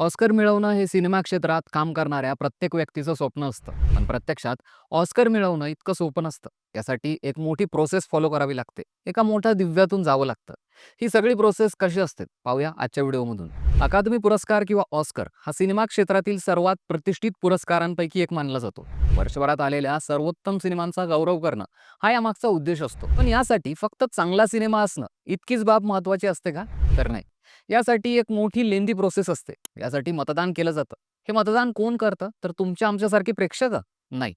Oscar मिळवणं हे cinema क्षेत्रात काम करणाऱ्या प्रत्येक व्यक्तीचं स्वप्न असतं. पण प्रत्यक्षात ऑस्कर मिळवणं इतकं सोपं नसतं. त्यासाठी एक मोठी प्रोसेस फॉलो करावी लागते. एका मोठ्या दिव्यातून जावं लागतं. ही सगळी प्रोसेस कशी असते? पाहूया आजच्या व्हिडिओमधून. अकादमी पुरस्कार किंवा ऑस्कर हा सिनेमा क्षेत्रातील सर्वात प्रतिष्ठित पुरस्कारांपैकी एक मानला जातो. वर्षभरात आलेल्या सर्वोत्तम सिनेमांचा गौरव करणं हा यामागचा उद्देश असतो. पण यासाठी फक्त चांगला सिनेमा असणं इतकीच बाब महत्वाची असते का? तर नाही. यासाठी एक मोठी लेंदी प्रोसेस असते. यासाठी मतदान केलं जातं. हे मतदान कोण करतं? तर तुमच्या आमच्यासारखे प्रेक्षक नाही.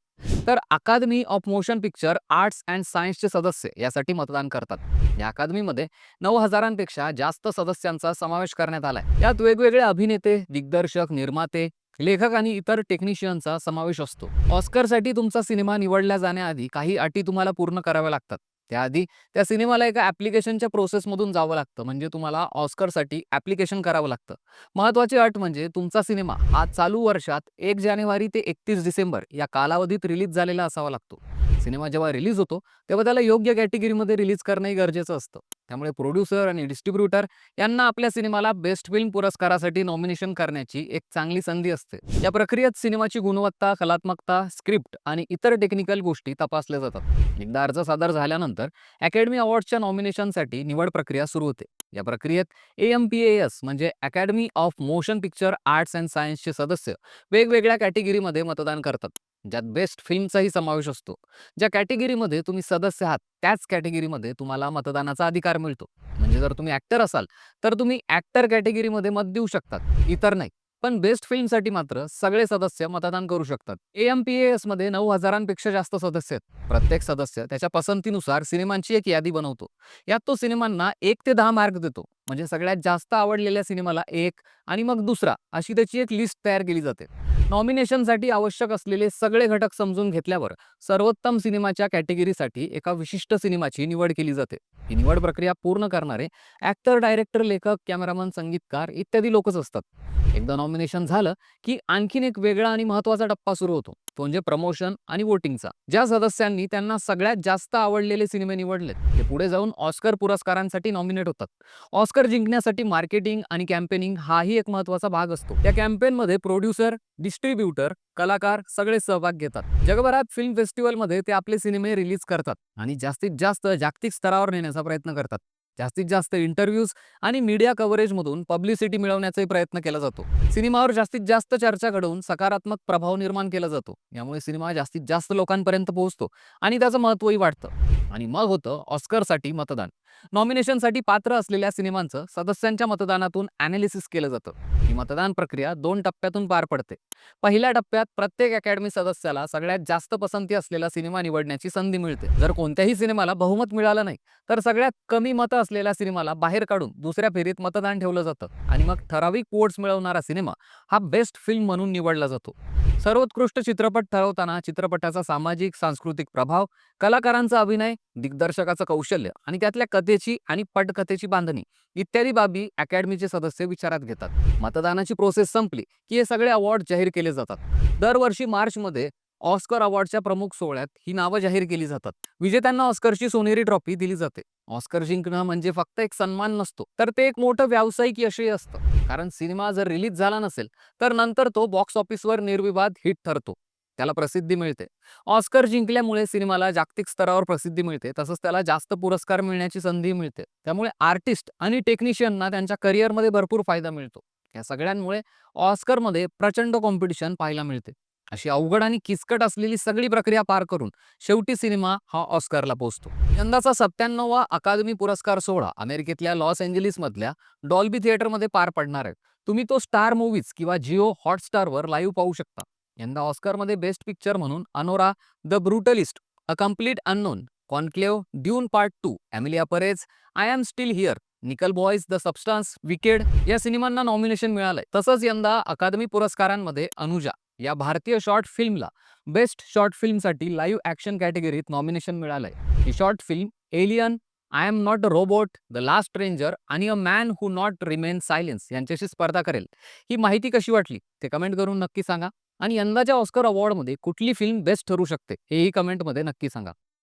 तर Academy of Motion Picture Arts and सायन्सचे सदस्य यासाठी मतदान करतात. या अकादमीमध्ये नऊ हजारांपेक्षा जास्त सदस्यांचा समावेश करण्यात आलाय. यात वेगवेगळे अभिनेते दिग्दर्शक निर्माते लेखक आणि इतर टेक्निशियनचा समावेश असतो. ऑस्करसाठी तुमचा सिनेमा निवडला जाण्याआधी काही अटी तुम्हाला पूर्ण कराव्या लागतात. त्याआधी त्या सिनेमाला एका ॲप्लिकेशनच्या प्रोसेसमधून जावं लागतं. म्हणजे तुम्हाला ऑस्करसाठी ॲप्लिकेशन करावं लागतं. महत्त्वाची अट म्हणजे तुमचा सिनेमा हा चालू वर्षात एक जानेवारी ते एकतीस डिसेंबर या कालावधीत रिलीज झालेला असावा लागतो. सिनेमा जेव्हा रिलीज होतो तेव्हा त्याला योग्य कॅटेगरीमध्ये रिलीज करणंही गरजेचं असतं. त्यामुळे प्रोड्युसर आणि डिस्ट्रीब्युटर यांना आपल्या सिनेमाला बेस्ट फिल्म पुरस्कारासाठी नॉमिनेशन करण्याची एक चांगली संधी असते. या प्रक्रियेत सिनेमाची गुणवत्ता कलात्मकता स्क्रिप्ट आणि इतर टेक्निकल गोष्टी तपासल्या जातात. एकदा अर्ज सादर झाल्यानंतर अकॅडमी अवॉर्डच्या नॉमिनेशनसाठी निवड प्रक्रिया सुरू होते. या प्रक्रियेत ए एम पी एस म्हणजे Academy of Motion Picture Arts and सायन्सचे सदस्य वेगवेगळ्या कॅटेगरीमध्ये मतदान करतात. ज्यात बेस्ट फिल्मचाही समावेश असतो. ज्या कॅटेगरीमध्ये तुम्ही सदस्य आहात त्याच कॅटेगरीमध्ये तुम्हाला मतदानाचा अधिकार मिळतो. म्हणजे जर तुम्ही ॲक्टर असाल तर तुम्ही ॲक्टर कॅटेगरीमध्ये मत देऊ शकतात इतर नाही. पण बेस्ट फिल्मसाठी मात्र सगळे सदस्य मतदान करू शकतात. ए एम पी एसमध्ये नऊ हजारांपेक्षा जास्त सदस्य आहेत. प्रत्येक सदस्य त्याच्या पसंतीनुसार सिनेमांची एक यादी बनवतो. यात तो सिनेमांना एक ते दहा मार्क देतो. म्हणजे सगळ्यात जास्त आवडलेल्या सिनेमाला एक आणि मग दुसरा अशी त्याची एक लिस्ट तयार केली जाते. नॉमिनेशनसाठी आवश्यक असलेले सगळे घटक समजून घेतल्यावर सर्वोत्तम सिनेमाच्या कॅटेगरीसाठी एका विशिष्ट सिनेमाची निवड केली जाते. ही निवड प्रक्रिया पूर्ण करणारे ॲक्टर डायरेक्टर लेखक कॅमेरामन संगीतकार इत्यादी लोकच असतात. एकदा नॉमिनेशन झालं की आणखीन एक वेगळा आणि महत्त्वाचा टप्पा सुरू होतो. तो म्हणजे प्रमोशन आणि वोटिंगचा ज्या सदस्यांनी त्यांना सगळ्यात जास्त आवडलेले सिनेमे निवडलेत ते पुढे जाऊन ऑस्कर पुरस्कारांसाठी नॉमिनेट होतात. ऑस्कर जिंकण्यासाठी मार्केटिंग आणि कॅम्पेनिंग हाही एक महत्त्वाचा भाग असतो. त्या कॅम्पेनमध्ये प्रोड्युसर डिस्ट्रीब्युटर कलाकार सगळे सहभाग घेतात. जगभरात फिल्म फेस्टिवलमध्ये ते आपले सिनेमे रिलीज करतात आणि जास्तीत जास्त जागतिक स्तरावर नेण्याचा प्रयत्न करतात. जास्तीत जास्त इंटरव्ह्यूज आणि मीडिया कव्हरेजमधून पब्लिसिटी मिळवण्याचाही प्रयत्न केला जातो. सिनेमावर जास्तीत जास्त चर्चा घडवून सकारात्मक प्रभाव निर्माण केला जातो. यामुळे सिनेमा जास्तीत जास्त लोकांपर्यंत पोहोचतो आणि त्याचं महत्त्वही वाढतं. आणि मग होतं ऑस्करसाठी मतदान. नॉमिनेशनसाठी पात्र असलेल्या सिनेमांचं सदस्यांच्या मतदानातून अॅनालिसिस केलं जातं. ही मतदान प्रक्रिया दोन टप्प्यातून पार पडते. पहिल्या टप्प्यात प्रत्येक अकॅडमी सदस्याला सगळ्यात जास्त पसंती असलेला सिनेमा निवडण्याची संधी मिळते. जर कोणत्याही सिनेमाला बहुमत मिळालं नाही तर सगळ्यात कमी मतं असलेल्या सिनेमाला बाहेर काढून दुसऱ्या फेरीत मतदान ठेवलं जातं. आणि मग ठराविक वोट्स मिळवणारा सिनेमा हा बेस्ट फिल्म म्हणून निवडला जातो. सर्वोत्कृष्ट चित्रपट ठरवताना चित्रपटाचा सामाजिक सांस्कृतिक प्रभाव कलाकारांचा अभिनय दिग्दर्शकाचं कौशल्य आणि त्यातल्या कथेची आणि पटकथेची बांधणी. इत्यादी बाबी अकॅडमीचे सदस्य विचारात घेतात. मतदानाची प्रोसेस संपली की हे सगळे अवॉर्ड जाहीर केले जातात. दरवर्षी मार्चमध्ये ऑस्कर अवॉर्डच्या प्रमुख सोहळ्यात ही नावं जाहीर केली जातात. विजेत्यांना ऑस्करची सोनेरी ट्रॉफी दिली जाते. ऑस्कर जिंकणं म्हणजे फक्त एक सन्मान नसतो तर ते एक मोठं व्यावसायिक यशही असतं. कारण सिनेमा जर रिलीज झाला नसेल तर नंतर तो बॉक्स ऑफिसवर निर्विवाद हिट ठरतो. त्याला प्रसिद्धी मिळते. ऑस्कर जिंकल्यामुळे सिनेमाला जागतिक स्तरावर प्रसिद्धी मिळते. तसंच त्याला जास्त पुरस्कार मिळण्याची संधी मिळते. त्यामुळे आर्टिस्ट आणि टेक्निशियनना त्यांच्या करिअरमध्ये भरपूर फायदा मिळतो. या सगळ्यांमुळे ऑस्करमध्ये प्रचंड कॉम्पिटिशन पाहायला मिळते. अशी अवघड आणि किचकट असलेली सगळी प्रक्रिया पार करून शेवटी सिनेमा हा ऑस्करला पोहोचतो. यंदाचा सत्त्याण्णववा अकादमी पुरस्कार सोहळा अमेरिकेतल्या लॉस एंजलिस मधल्या डॉल्बी थिएटरमध्ये पार पडणार आहे. तुम्ही तो स्टार मूवीज किंवा जिओ हॉटस्टारवर लाईव्ह पाहू शकता. यंदा ऑस्करमध्ये बेस्ट पिक्चर म्हणून Anora The Brutalist A Complete Unknown Conclave Dune Part Two Emilia Perez I'm Still Here Nickel Boys The Substance Wicked या सिनेमांना नॉमिनेशन मिळालंय. तसंच यंदा अकादमी पुरस्कारांमध्ये अनुजा या भारतीय शॉर्ट फिल्मला बेस्ट शॉर्ट फिल्मसाठी लाईव्ह ॲक्शन कॅटेगरीत नॉमिनेशन मिळालंय. ही short film A Lien I'm Not A Robot The Last Ranger आणि A Man Who Not Remain Silence यांच्याशी स्पर्धा करेल. ही माहिती कशी वाटली? ते कमेंट करून नक्की सांगा. आणि यंदाच्या ऑस्कर अवॉर्डमध्ये कुठली फिल्म बेस्ट ठरू शकते हेही कमेंटमध्ये नक्की सांगा.